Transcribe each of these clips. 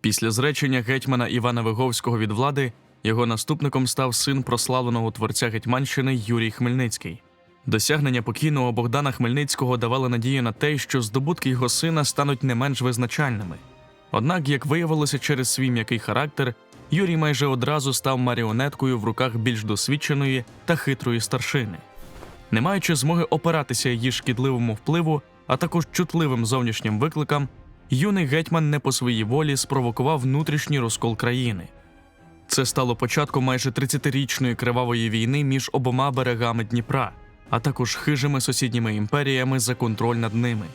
Після зречення гетьмана Івана Виговського від влади його наступником став син прославленого творця Гетьманщини Юрій Хмельницький. Досягнення покійного Богдана Хмельницького давали надію на те, що здобутки його сина стануть не менш визначальними. Однак, як виявилося через свій м'який характер, Юрій майже одразу став маріонеткою в руках більш досвідченої та хитрої старшини. Не маючи змоги опиратися її шкідливому впливу, а також чутливим зовнішнім викликам, юний гетьман не по своїй волі спровокував внутрішній розкол країни. Це стало початком майже 30-річної кривавої війни між обома берегами Дніпра, а також хижими сусідніми імперіями за контроль над ними.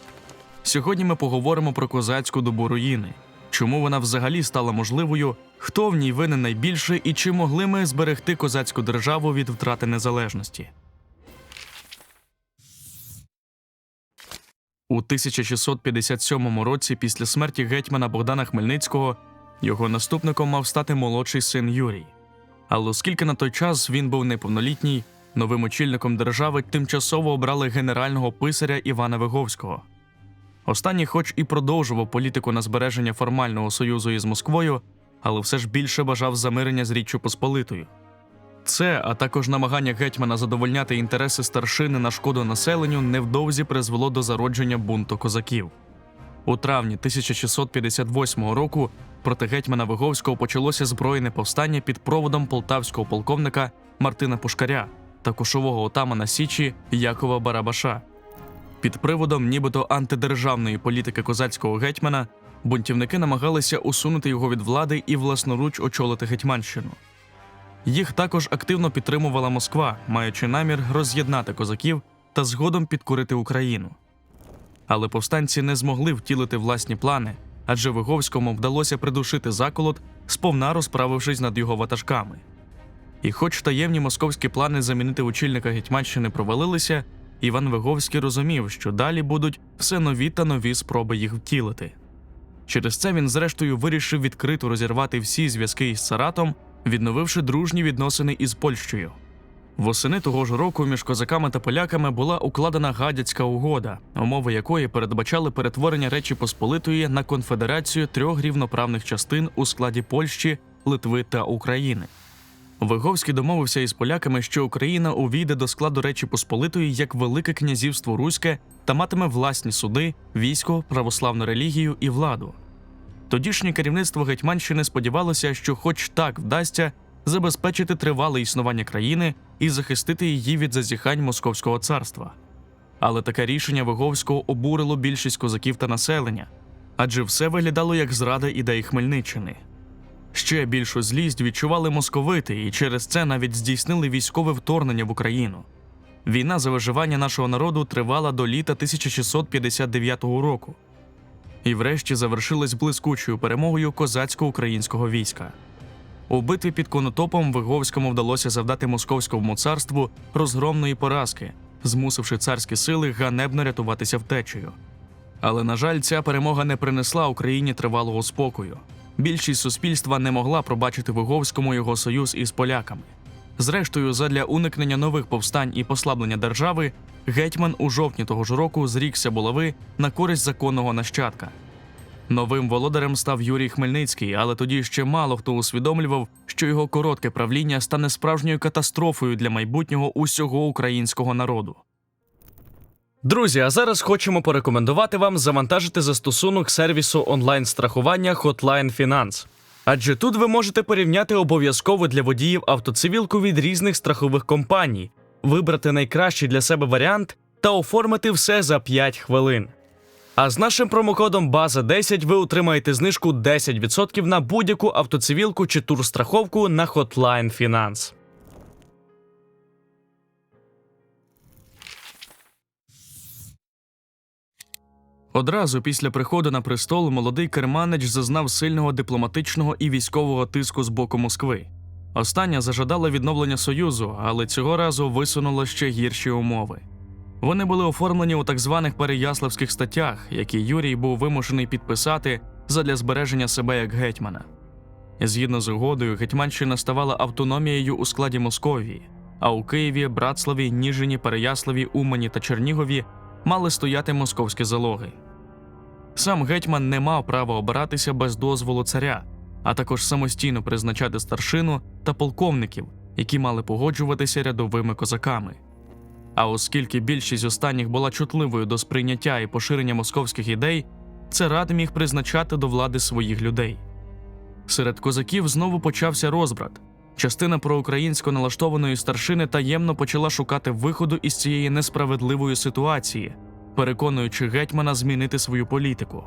Сьогодні ми поговоримо про козацьку добу руїни, чому вона взагалі стала можливою, хто в ній винен найбільше і чи могли ми зберегти козацьку державу від втрати незалежності. У 1657 році, після смерті гетьмана Богдана Хмельницького, його наступником мав стати молодший син Юрій. Але оскільки на той час він був неповнолітній, новим очільником держави тимчасово обрали генерального писаря Івана Виговського. Останній, хоч і продовжував політику на збереження формального союзу із Москвою, але все ж більше бажав замирення з Річчю Посполитою. Це, а також намагання гетьмана задовольняти інтереси старшини на шкоду населенню, невдовзі призвело до зародження бунту козаків. У травні 1658 року проти гетьмана Виговського почалося збройне повстання під проводом полтавського полковника Мартина Пушкаря та кошового отамана Січі Якова Барабаша. Під приводом нібито антидержавної політики козацького гетьмана бунтівники намагалися усунути його від влади і власноруч очолити Гетьманщину. Їх також активно підтримувала Москва, маючи намір роз'єднати козаків та згодом підкорити Україну. Але повстанці не змогли втілити власні плани, адже Виговському вдалося придушити заколот, сповна розправившись над його ватажками. І хоч таємні московські плани замінити очільника Гетьманщини провалилися, Іван Виговський розумів, що далі будуть все нові та нові спроби їх втілити. Через це він, зрештою, вирішив відкрито розірвати всі зв'язки із Саратом, відновивши дружні відносини із Польщею. Восени того ж року між козаками та поляками була укладена гадяцька угода, умови якої передбачали перетворення Речі Посполитої на конфедерацію трьох рівноправних частин у складі Польщі, Литви та України. Виговський домовився із поляками, що Україна увійде до складу Речі Посполитої як Велике князівство Руське та матиме власні суди, військо, православну релігію і владу. Тодішнє керівництво Гетьманщини сподівалося, що, хоч так вдасться, забезпечити тривале існування країни і захистити її від зазіхань Московського царства. Але таке рішення Виговського обурило більшість козаків та населення, адже все виглядало як зрада ідей Хмельниччини. Ще більшу злість відчували московити і через це навіть здійснили військове вторгнення в Україну. Війна за виживання нашого народу тривала до літа 1659 року і врешті завершилась блискучою перемогою козацько-українського війська. У битві під Конотопом Виговському вдалося завдати московському царству розгромної поразки, змусивши царські сили ганебно рятуватися втечею. Але, на жаль, ця перемога не принесла Україні тривалого спокою. Більшість суспільства не могла пробачити Виговському його союз із поляками. Зрештою, задля уникнення нових повстань і послаблення держави, гетьман у жовтні того ж року зрікся булави на користь законного нащадка. Новим володарем став Юрій Хмельницький, але тоді ще мало хто усвідомлював, що його коротке правління стане справжньою катастрофою для майбутнього усього українського народу. Друзі, а зараз хочемо порекомендувати вам завантажити застосунок сервісу онлайн-страхування Hotline Finance. Адже тут ви можете порівняти обов'язково для водіїв автоцивілку від різних страхових компаній, вибрати найкращий для себе варіант та оформити все за 5 хвилин. А з нашим промокодом база 10 ви отримаєте знижку 10% на будь-яку автоцивілку чи турстраховку на Hotline Finance. Одразу після приходу на престол молодий керманич зазнав сильного дипломатичного і військового тиску з боку Москви. Остання зажадала відновлення союзу, але цього разу висунула ще гірші умови. Вони були оформлені у так званих переяславських статтях, які Юрій був вимушений підписати задля збереження себе як гетьмана. Згідно з угодою, Гетьманщина ставала автономією у складі Московії, а у Києві, Братславі, Ніжині, Переяславі, Умані та Чернігові мали стояти московські залоги. Сам гетьман не мав права обиратися без дозволу царя, а також самостійно призначати старшину та полковників, які мали погоджуватися рядовими козаками. А оскільки більшість останніх була чутливою до сприйняття і поширення московських ідей, царат міг призначати до влади своїх людей. Серед козаків знову почався розбрат. Частина проукраїнсько налаштованої старшини таємно почала шукати виходу із цієї несправедливої ситуації, переконуючи гетьмана змінити свою політику.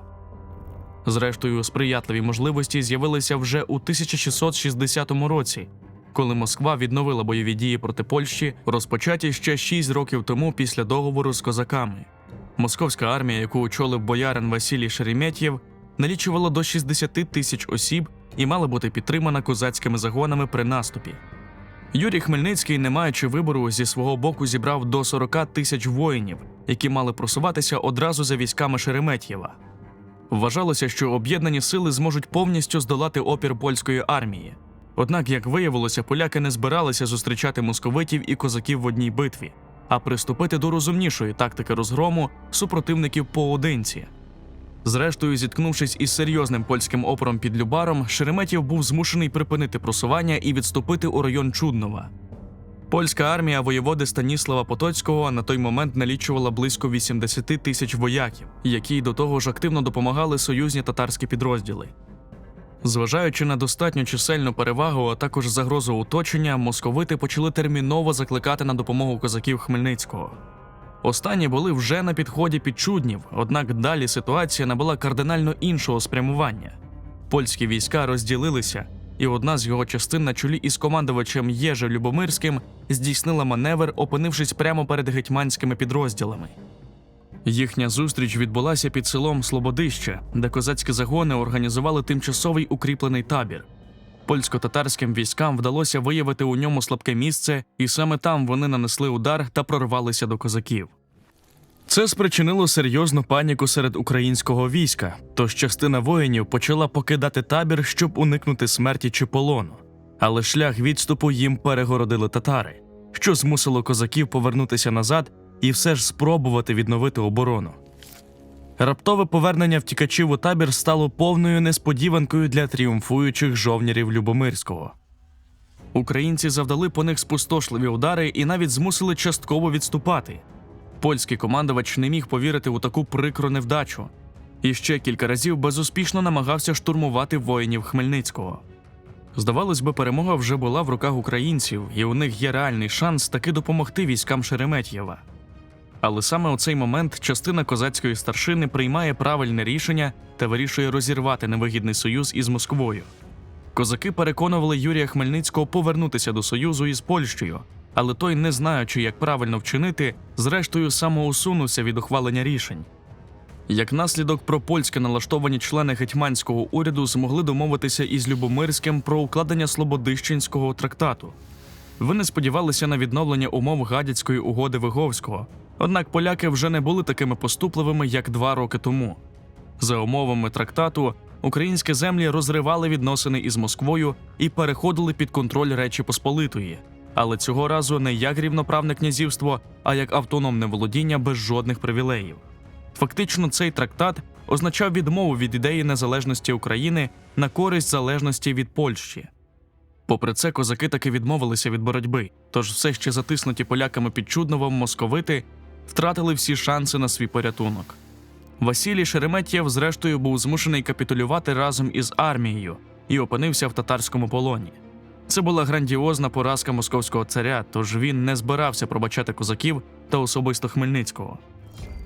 Зрештою, сприятливі можливості з'явилися вже у 1660 році, коли Москва відновила бойові дії проти Польщі, розпочаті ще 6 років тому після договору з козаками. Московська армія, яку очолив боярин Василій Шереметєв, налічувала до 60 тисяч осіб і мала бути підтримана козацькими загонами при наступі. Юрій Хмельницький, не маючи вибору, зі свого боку зібрав до 40 тисяч воїнів, які мали просуватися одразу за військами Шереметєва. Вважалося, що об'єднані сили зможуть повністю здолати опір польської армії. Однак, як виявилося, поляки не збиралися зустрічати московитів і козаків в одній битві, а приступити до розумнішої тактики розгрому супротивників поодинці. Зрештою, зіткнувшись із серйозним польським опором під Любаром, Шереметєв був змушений припинити просування і відступити у район Чуднова. Польська армія воєводи Станіслава Потоцького на той момент налічувала близько 80 тисяч вояків, які до того ж активно допомагали союзні татарські підрозділи. Зважаючи на достатню чисельну перевагу, а також загрозу оточення, московити почали терміново закликати на допомогу козаків Хмельницького. Останні були вже на підході під Чуднів, однак далі ситуація набула кардинально іншого спрямування. Польські війська розділилися, і одна з його частин на чолі із командувачем Єже Любомирським здійснила маневр, опинившись прямо перед гетьманськими підрозділами. Їхня зустріч відбулася під селом Слободище, де козацькі загони організували тимчасовий укріплений табір. Польсько-татарським військам вдалося виявити у ньому слабке місце, і саме там вони нанесли удар та прорвалися до козаків. Це спричинило серйозну паніку серед українського війська, тож частина воїнів почала покидати табір, щоб уникнути смерті чи полону. Але шлях відступу їм перегородили татари, що змусило козаків повернутися назад і все ж спробувати відновити оборону. Раптове повернення втікачів у табір стало повною несподіванкою для тріумфуючих жовнірів Любомирського. Українці завдали по них спустошливі удари і навіть змусили частково відступати. Польський командувач не міг повірити у таку прикру невдачу і ще кілька разів безуспішно намагався штурмувати воїнів Хмельницького. Здавалось би, перемога вже була в руках українців, і у них є реальний шанс таки допомогти військам Шереметьєва. Але саме у цей момент частина козацької старшини приймає правильне рішення та вирішує розірвати невигідний союз із Москвою. Козаки переконували Юрія Хмельницького повернутися до союзу із Польщею, але той, не знаючи, як правильно вчинити, зрештою самоусунувся від ухвалення рішень. Як наслідок, пропольське налаштовані члени гетьманського уряду змогли домовитися із Любомирським про укладення Слободищенського трактату. Вони сподівалися на відновлення умов гадяцької угоди Виговського, однак поляки вже не були такими поступливими, як два роки тому. За умовами трактату, українські землі розривали відносини із Москвою і переходили під контроль Речі Посполитої, але цього разу не як рівноправне князівство, а як автономне володіння без жодних привілеїв. Фактично, цей трактат означав відмову від ідеї незалежності України на користь залежності від Польщі. Попри це, козаки таки відмовилися від боротьби, тож все ще затиснуті поляками під Чудновом московити втратили всі шанси на свій порятунок. Василій Шереметєв, зрештою, був змушений капітулювати разом із армією і опинився в татарському полоні. Це була грандіозна поразка московського царя, тож він не збирався пробачати козаків та особисто Хмельницького.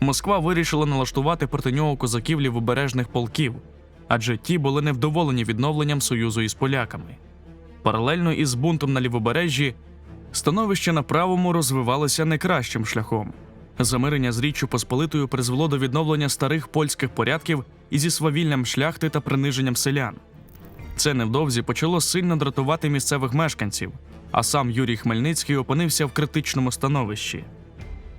Москва вирішила налаштувати проти нього козаків лівобережних полків, адже ті були невдоволені відновленням союзу із поляками. Паралельно із бунтом на лівобережжі становище на правому розвивалося не кращим шляхом. Замирення з Річчю Посполитою призвело до відновлення старих польських порядків і зі свавіллям шляхти та приниженням селян. Це невдовзі почало сильно дратувати місцевих мешканців, а сам Юрій Хмельницький опинився в критичному становищі.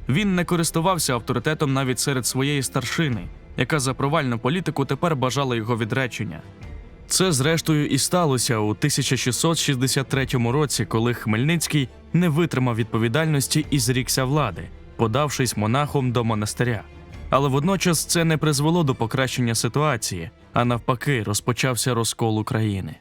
Він не користувався авторитетом навіть серед своєї старшини, яка за провальну політику тепер бажала його відречення. Це, зрештою, і сталося у 1663 році, коли Хмельницький не витримав відповідальності і зрікся влади, подавшись монахом до монастиря. Але водночас це не призвело до покращення ситуації, а навпаки, розпочався розкол України.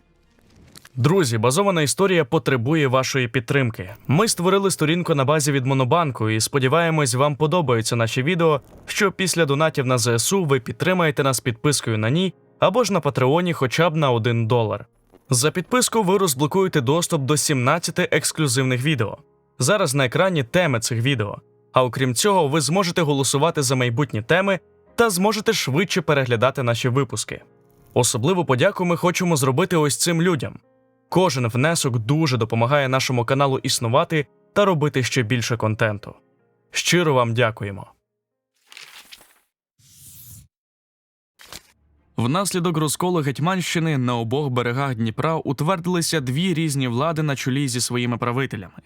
Друзі, базована історія потребує вашої підтримки. Ми створили сторінку на базі від Монобанку і сподіваємось, вам подобаються наші відео, що після донатів на ЗСУ ви підтримаєте нас підпискою на ній або ж на Патреоні хоча б на 1 долар. За підписку ви розблокуєте доступ до 17 ексклюзивних відео. Зараз на екрані теми цих відео. А окрім цього, ви зможете голосувати за майбутні теми та зможете швидше переглядати наші випуски. Особливу подяку ми хочемо зробити ось цим людям. Кожен внесок дуже допомагає нашому каналу існувати та робити ще більше контенту. Щиро вам дякуємо. Внаслідок розколу Гетьманщини на обох берегах Дніпра утвердилися дві різні влади на чолі зі своїми правителями.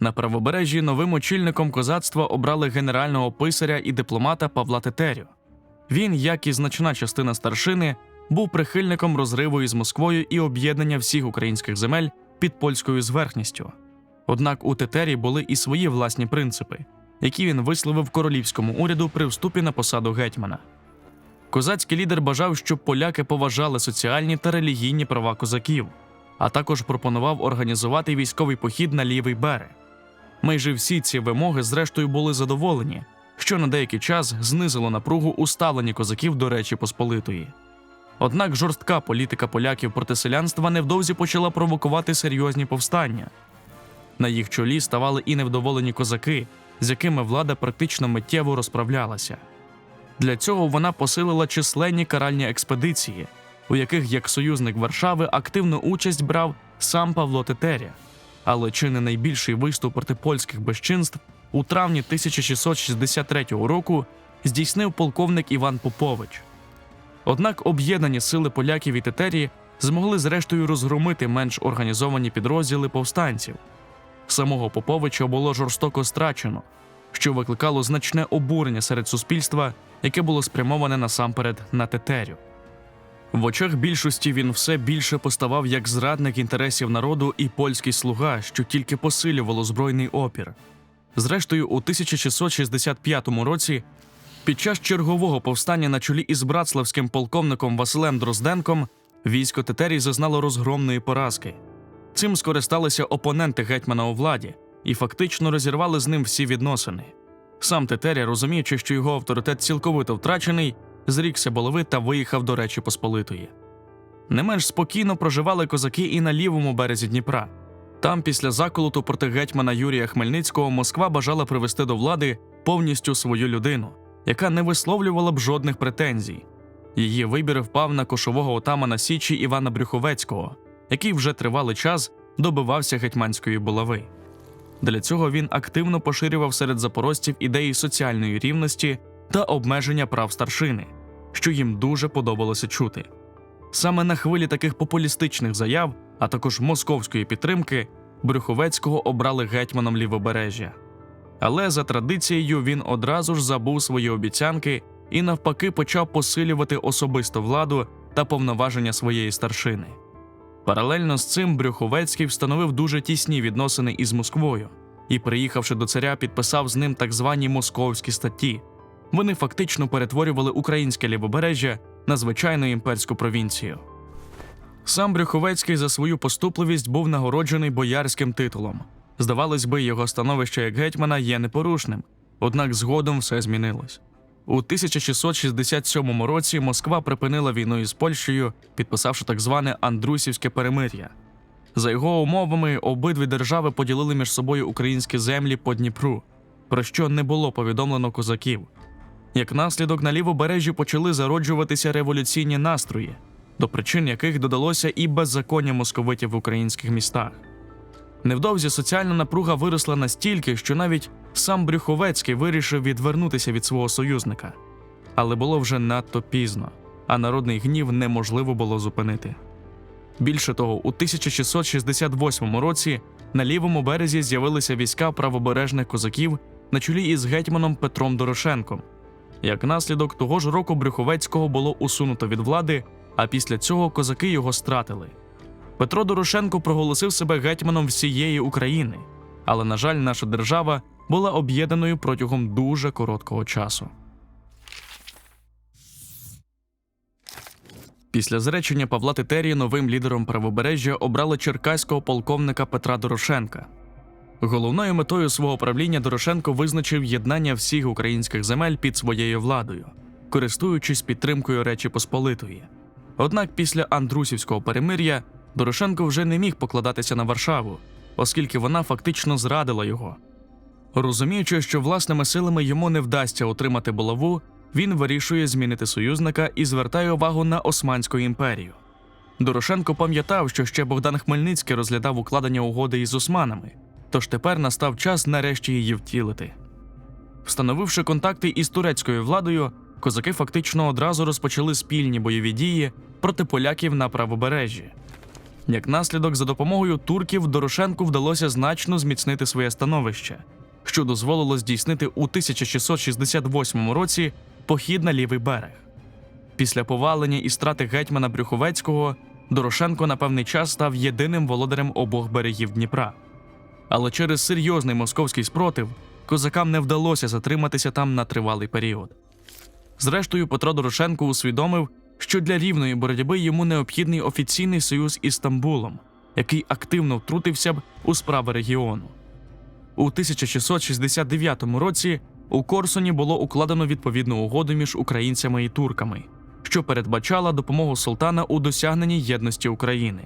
На правобережжі новим очільником козацтва обрали генерального писаря і дипломата Павла Тетерю. Він, як і значна частина старшини, був прихильником розриву із Москвою і об'єднання всіх українських земель під польською зверхністю. Однак у Тетері були і свої власні принципи, які він висловив королівському уряду при вступі на посаду гетьмана. Козацький лідер бажав, щоб поляки поважали соціальні та релігійні права козаків, а також пропонував організувати військовий похід на лівий берег. Майже всі ці вимоги, зрештою, були задоволені, що на деякий час знизило напругу у ставленні козаків до Речі Посполитої. Однак жорстка політика поляків проти селянства невдовзі почала провокувати серйозні повстання. На їх чолі ставали і невдоволені козаки, з якими влада практично миттєво розправлялася. Для цього вона посилила численні каральні експедиції, у яких як союзник Варшави активну участь брав сам Павло Тетеря. Але чи не найбільший виступ проти польських безчинств у травні 1663 року здійснив полковник Іван Попович. Однак об'єднані сили поляків і тетерії змогли зрештою розгромити менш організовані підрозділи повстанців. Самого Поповича було жорстоко страчено, що викликало значне обурення серед суспільства, яке було спрямоване насамперед на тетерю. В очах більшості він все більше поставав як зрадник інтересів народу і польський слуга, що тільки посилювало збройний опір. Зрештою, у 1665 році, під час чергового повстання на чолі із братславським полковником Василем Дрозденком, військо Тетерій зазнало розгромної поразки. Цим скористалися опоненти гетьмана у владі і фактично розірвали з ним всі відносини. Сам Тетеря, розуміючи, що його авторитет цілковито втрачений, зрікся булави та виїхав до Речі Посполитої. Не менш спокійно проживали козаки і на лівому березі Дніпра. Там, після заколоту проти гетьмана Юрія Хмельницького, Москва бажала привести до влади повністю свою людину, яка не висловлювала б жодних претензій. Її вибір впав на кошового отамана Січі Івана Брюховецького, який вже тривалий час добивався гетьманської булави. Для цього він активно поширював серед запорожців ідеї соціальної рівності та обмеження прав старшини, що їм дуже подобалося чути. Саме на хвилі таких популістичних заяв, а також московської підтримки, Брюховецького обрали гетьманом лівобережжя. Але за традицією він одразу ж забув свої обіцянки і навпаки почав посилювати особисту владу та повноваження своєї старшини. Паралельно з цим Брюховецький встановив дуже тісні відносини із Москвою і, приїхавши до царя, підписав з ним так звані московські статті. Вони фактично перетворювали українське лівобережжя на звичайну імперську провінцію. Сам Брюховецький за свою поступливість був нагороджений боярським титулом. Здавалось би, його становище як гетьмана є непорушним, однак згодом все змінилось. У 1667 році Москва припинила війну із Польщею, підписавши так зване Андрусівське перемир'я. За його умовами, обидві держави поділили між собою українські землі по Дніпру, про що не було повідомлено козаків. Як наслідок на лівобережжі почали зароджуватися революційні настрої, до причин яких додалося і беззаконня московитів в українських містах. Невдовзі соціальна напруга виросла настільки, що навіть сам Брюховецький вирішив відвернутися від свого союзника. Але було вже надто пізно, а народний гнів неможливо було зупинити. Більше того, у 1668 році на лівому березі з'явилися війська правобережних козаків на чолі із гетьманом Петром Дорошенком. Як наслідок того ж року Брюховецького було усунуто від влади, а після цього козаки його стратили. Петро Дорошенко проголосив себе гетьманом всієї України, але, на жаль, наша держава була об'єднаною протягом дуже короткого часу. Після зречення Павла Тетерії новим лідером правобережжя обрали черкаського полковника Петра Дорошенка. Головною метою свого правління Дорошенко визначив єднання всіх українських земель під своєю владою, користуючись підтримкою Речі Посполитої. Однак після Андрусівського перемир'я Дорошенко вже не міг покладатися на Варшаву, оскільки вона фактично зрадила його. Розуміючи, що власними силами йому не вдасться отримати булаву, він вирішує змінити союзника і звертає увагу на Османську імперію. Дорошенко пам'ятав, що ще Богдан Хмельницький розглядав укладення угоди із османами, тож тепер настав час нарешті її втілити. Встановивши контакти із турецькою владою, козаки фактично одразу розпочали спільні бойові дії проти поляків на правобережжі. Як наслідок, за допомогою турків Дорошенку вдалося значно зміцнити своє становище, що дозволило здійснити у 1668 році похід на лівий берег. Після повалення і страти гетьмана Брюховецького Дорошенко на певний час став єдиним володарем обох берегів Дніпра. Але через серйозний московський спротив козакам не вдалося затриматися там на тривалий період. Зрештою, Петро Дорошенко усвідомив, що для рівної боротьби йому необхідний офіційний союз із Стамбулом, який активно втрутився б у справи регіону. У 1669 році у Корсуні було укладено відповідну угоду між українцями і турками, що передбачала допомогу султана у досягненні єдності України.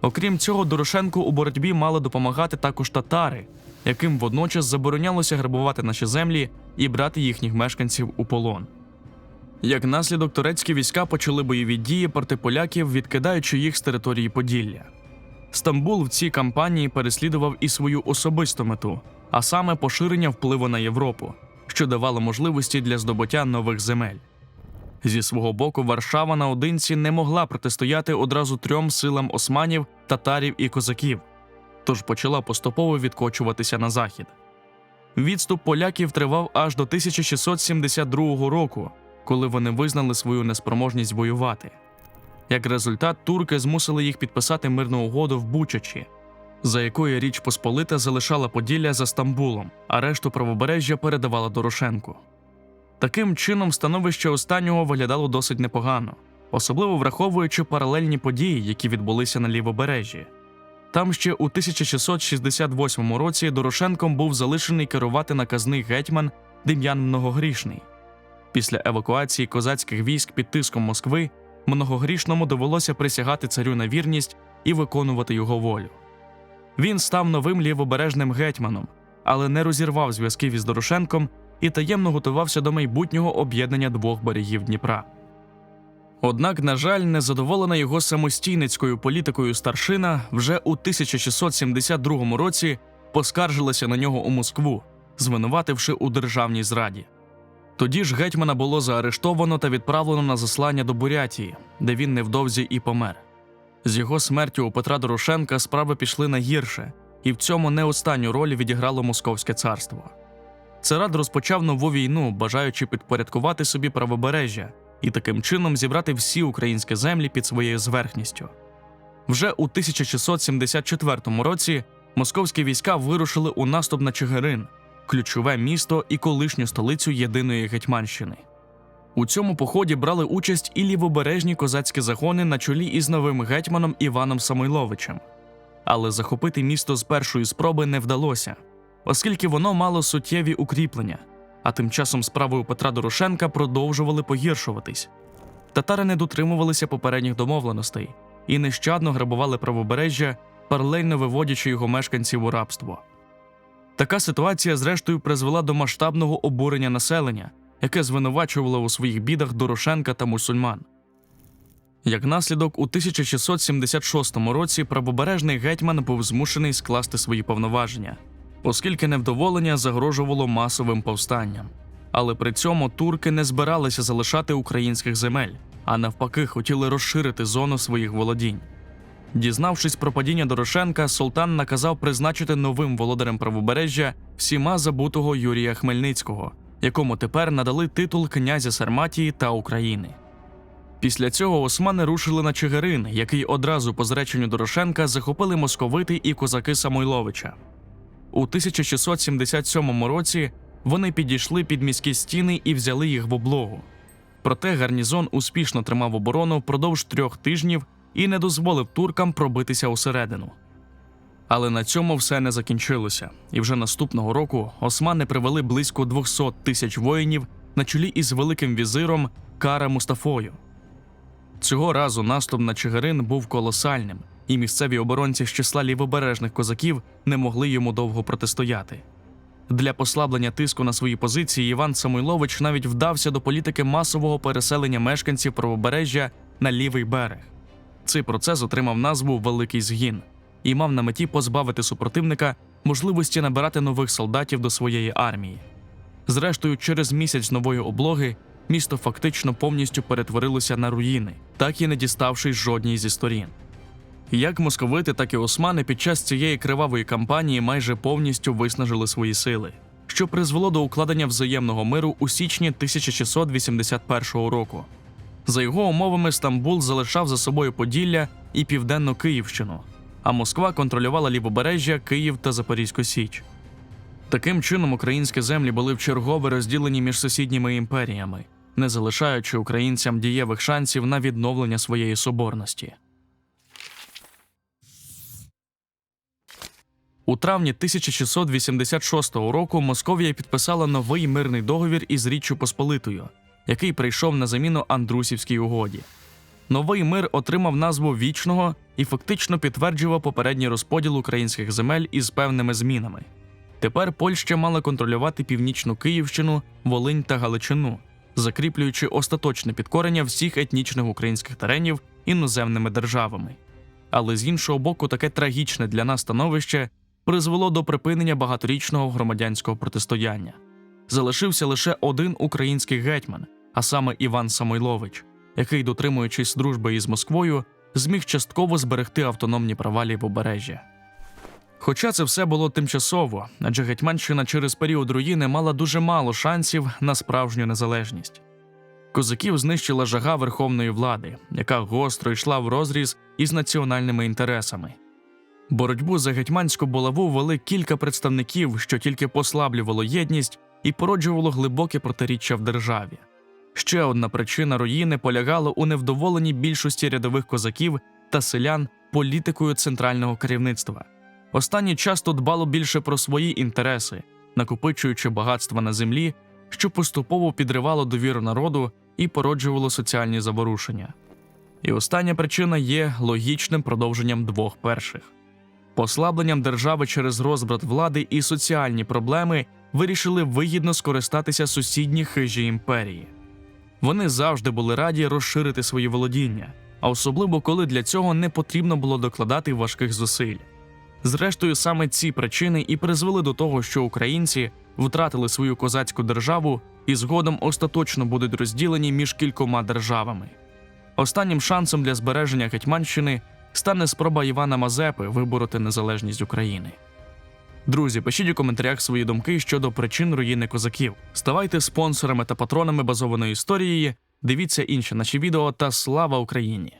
Окрім цього, Дорошенку у боротьбі мали допомагати також татари, яким водночас заборонялося грабувати наші землі і брати їхніх мешканців у полон. Як наслідок, турецькі війська почали бойові дії проти поляків, відкидаючи їх з території Поділля. Стамбул в цій кампанії переслідував і свою особисту мету, а саме поширення впливу на Європу, що давало можливості для здобуття нових земель. Зі свого боку, Варшава наодинці не могла протистояти одразу трьом силам османів, татарів і козаків, тож почала поступово відкочуватися на захід. Відступ поляків тривав аж до 1672 року, коли вони визнали свою неспроможність воювати. Як результат, турки змусили їх підписати мирну угоду в Бучачі, за якою Річ Посполита залишала Поділля за Стамбулом, а решту правобережжя передавала Дорошенку. Таким чином, становище останнього виглядало досить непогано, особливо враховуючи паралельні події, які відбулися на лівобережжі. Там ще у 1668 році Дорошенком був залишений керувати наказний гетьман Дем'ян Многогрішний. Після евакуації козацьких військ під тиском Москви многогрішному довелося присягати царю на вірність і виконувати його волю. Він став новим лівобережним гетьманом, але не розірвав зв'язків із Дорошенком і таємно готувався до майбутнього об'єднання двох берегів Дніпра. Однак, на жаль, незадоволена його самостійницькою політикою старшина вже у 1672 році поскаржилася на нього у Москву, звинувативши у державній зраді. Тоді ж гетьмана було заарештовано та відправлено на заслання до Бурятії, де він невдовзі і помер. З його смертю у Петра Дорошенка справи пішли на гірше, і в цьому не останню роль відіграло Московське царство. Царад розпочав нову війну, бажаючи підпорядкувати собі правобережжя і таким чином зібрати всі українські землі під своєю зверхністю. Вже у 1674 році московські війська вирушили у наступ на Чигирин, ключове місто і колишню столицю єдиної Гетьманщини. У цьому поході брали участь і лівобережні козацькі загони на чолі із новим гетьманом Іваном Самойловичем. Але захопити місто з першої спроби не вдалося, оскільки воно мало суттєві укріплення, а тим часом справи у Петра Дорошенка продовжували погіршуватись. Татари не дотримувалися попередніх домовленостей і нещадно грабували правобережжя, паралельно виводячи його мешканців у рабство. Така ситуація, зрештою, призвела до масштабного обурення населення, яке звинувачувало у своїх бідах Дорошенка та мусульман. Як наслідок, у 1676 році правобережний гетьман був змушений скласти свої повноваження, оскільки невдоволення загрожувало масовим повстанням. Але при цьому турки не збиралися залишати українських земель, а навпаки, хотіли розширити зону своїх володінь. Дізнавшись про падіння Дорошенка, султан наказав призначити новим володарем правобережжя всіма забутого Юрія Хмельницького, якому тепер надали титул князя Сарматії та України. Після цього османи рушили на Чигирин, який одразу по зреченню Дорошенка захопили московити і козаки Самойловича. У 1677 році вони підійшли під міські стіни і взяли їх в облогу. Проте гарнізон успішно тримав оборону впродовж трьох тижнів і не дозволив туркам пробитися усередину. Але на цьому все не закінчилося, і вже наступного року османи привели близько 200 тисяч воїнів на чолі із великим візиром Кара Мустафою. Цього разу наступ на Чигирин був колосальним, і місцеві оборонці з числа лівобережних козаків не могли йому довго протистояти. Для послаблення тиску на свої позиції Іван Самойлович навіть вдався до політики масового переселення мешканців правобережжя на лівий берег. Цей процес отримав назву Великий згін і мав на меті позбавити супротивника можливості набирати нових солдатів до своєї армії. Зрештою, через місяць нової облоги місто фактично повністю перетворилося на руїни, так і не діставшись жодній зі сторін. Як московити, так і османи під час цієї кривавої кампанії майже повністю виснажили свої сили, що призвело до укладення взаємного миру у січні 1681 року. За його умовами, Стамбул залишав за собою Поділля і Південну Київщину, а Москва контролювала лівобережжя Київ та Запорізьку Січ. Таким чином, українські землі були вчергове розділені між сусідніми імперіями, не залишаючи українцям дієвих шансів на відновлення своєї соборності. У травні 1686 року Московія підписала новий мирний договір із Річчю Посполитою, який прийшов на заміну Андрусівській угоді. Новий мир отримав назву вічного і фактично підтверджував попередній розподіл українських земель із певними змінами. Тепер Польща мала контролювати північну Київщину, Волинь та Галичину, закріплюючи остаточне підкорення всіх етнічних українських теренів іноземними державами. Але з іншого боку, таке трагічне для нас становище призвело до припинення багаторічного громадянського протистояння. Залишився лише один український гетьман, а саме Іван Самойлович, який, дотримуючись дружби із Москвою, зміг частково зберегти автономні права лівобережжя. Хоча це все було тимчасово, адже Гетьманщина через період руїни мала дуже мало шансів на справжню незалежність. Козаків знищила жага верховної влади, яка гостро йшла в розріз із національними інтересами. Боротьбу за гетьманську булаву вели кілька представників, що тільки послаблювало єдність і породжувало глибоке протиріччя в державі. Ще одна причина руїни полягала у невдоволенні більшості рядових козаків та селян політикою центрального керівництва. Останнє часто дбало більше про свої інтереси, накопичуючи багатства на землі, що поступово підривало довіру народу і породжувало соціальні заворушення. І остання причина є логічним продовженням двох перших. Послабленням держави через розбрат влади і соціальні проблеми вирішили вигідно скористатися сусідні хижі імперії. Вони завжди були раді розширити свої володіння, а особливо коли для цього не потрібно було докладати важких зусиль. Зрештою, саме ці причини і призвели до того, що українці втратили свою козацьку державу і згодом остаточно будуть розділені між кількома державами. Останнім шансом для збереження Гетьманщини стане спроба Івана Мазепи вибороти незалежність України. Друзі, пишіть у коментарях свої думки щодо причин руїни козаків. Ставайте спонсорами та патронами базованої історії. Дивіться інші наші відео та слава Україні!